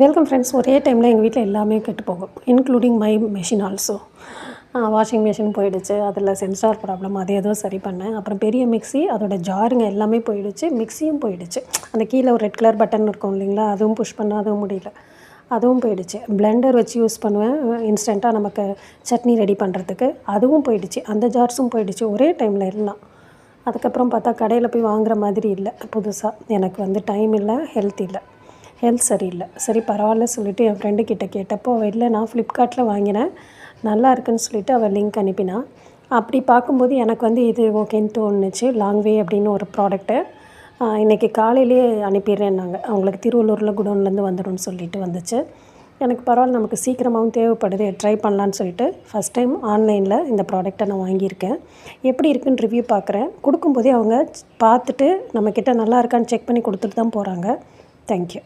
Welcome friends ஒரே டைமில் எங்கள் வீட்டில் எல்லாமே கெட்டு போகும் including my machine also washing machine போயிடுச்சு அதில் சென்சார் ப்ராப்ளம் அது ஏதோ சரி பண்ணேன். அப்புறம் பெரிய மிக்ஸி அதோட ஜாருங்க எல்லாமே போயிடுச்சு மிக்ஸியும் போயிடுச்சு. அந்த கீழே ஒரு ரெட் கலர் பட்டன் இருக்கும் இல்லைங்களா அதுவும் புஷ் பண்ண அதுவும் முடியல. அதுவும் போயிடுச்சு. பிளெண்டர் வச்சு யூஸ் பண்ணுவேன் இன்ஸ்டண்ட்டாக நமக்கு சட்னி ரெடி பண்ணுறதுக்கு அதுவும் போயிடுச்சு. அந்த ஜார்ஸும் போயிடுச்சு ஒரே டைமில் எல்லாம். அதுக்கப்புறம் பார்த்தா கடையில் போய் வாங்குகிற மாதிரி இல்லை புதுசாக எனக்கு வந்து டைம் இல்லை ஹெல்த் இல்லை. ஹெல்த் சரியில்லை. சரி பரவாயில்ல சொல்லிவிட்டு என் ஃப்ரெண்டு கிட்ட கேட்டப்போ அவள் இல்லை நான் ஃப்ளிப்கார்ட்டில் வாங்கினேன். நல்லா இருக்குன்னு சொல்லிட்டு அவள் லிங்க் அனுப்பினா. அப்படி பார்க்கும்போது எனக்கு வந்து இது ஓகேன்னு தோணுச்சு. லாங் வே அப்படின்னு ஒரு ப்ராடக்ட்டு இன்றைக்கி காலையிலேயே அனுப்பிடுறேன்னாங்க. அவங்களுக்கு திருவள்ளூரில் குடோன்லேருந்து வந்துடும்னு சொல்லிட்டு வந்துச்சு. எனக்கு பரவாயில்ல நமக்கு சீக்கிரமாகவும் தேவைப்படுது. ட்ரை பண்ணலான்னு சொல்லிட்டு ஃபஸ்ட் டைம் ஆன்லைனில் இந்த ப்ராடக்ட்டை நான் வாங்கியிருக்கேன். எப்படி இருக்குன்னு ரிவ்யூ பார்க்குறேன். கொடுக்கும்போதே அவங்க பார்த்துட்டு நம்மக்கிட்ட நல்லா இருக்கான்னு செக் பண்ணி கொடுத்துட்டு தான் போகிறாங்க Thank you.